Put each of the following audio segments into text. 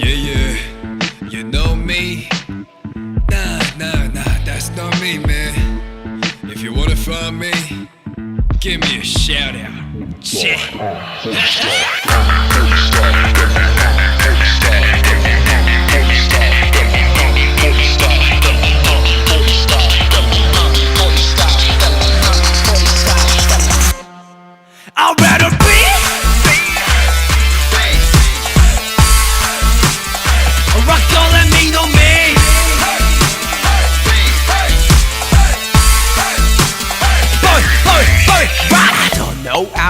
Yeah, yeah, you know me. Nah, nah, nah, that's not me, man. If you wanna find me, give me a shout out. Yeah.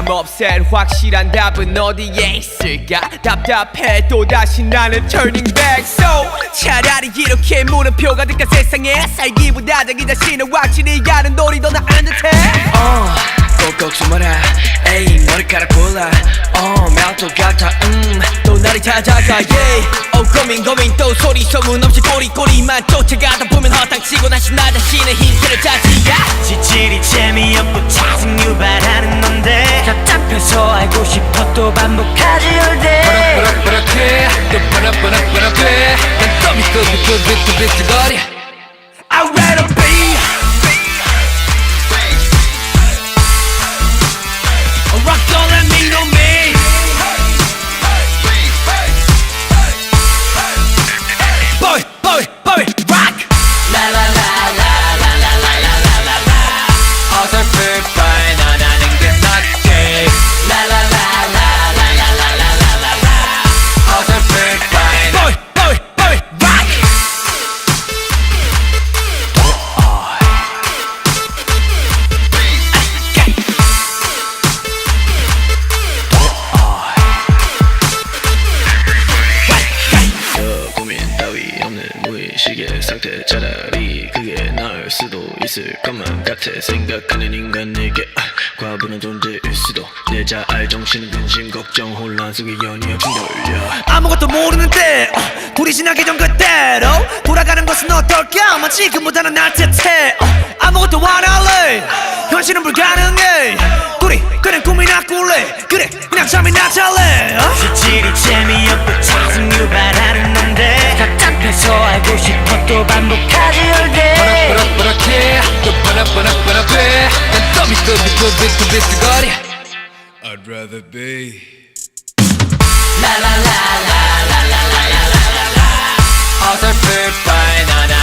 I'm upset. 확실한 답은 어디에 있을까? 답답해 또 다시 나는 turning back. So 차라리 이렇게 물음표 가득한 세상에 살기보다 자기 자신을 확실히 아는 놀이 더 나은 듯해. 어, 꼭꼭 숨어라 에이 머리카락 골라 어 멸도 같아 음또 날이 찾아가 yeah 어 고민 고민 또 소리 소문 없이 꼬리꼬리만 쫓아가다 보면 허탕치고 다시 나 자신의 힌트를 찾지 답답해서 알고 싶어 또 반복하지 올대 버럭버럭해 또 버럭버럭버럭해. 난 땀이 끄덕끄덕끄덕거려 I'd rather be a 상태 차라리. 그게 나을 수도 있을 것만 같아. 생각하는 인간에게 아, 과분한 존재일 수도. 내 자알 정신 근심 걱정 혼란 속에 연이어 둥돌려. 아무것도 모르는데 어, 둘이 지나기 전 그대로 돌아가는 것은 어떨까? 아마 지금보다는 날 듯해 어, 아무것도 안 할래. 현실은 불가능해. 둘이 그냥 꿈이나 꿀래. 그래 그냥 잠이 나 잘래. 어? 지질이 재미없 be, be, be I'd rather be. La la la la la la la la la la. Author food by na na.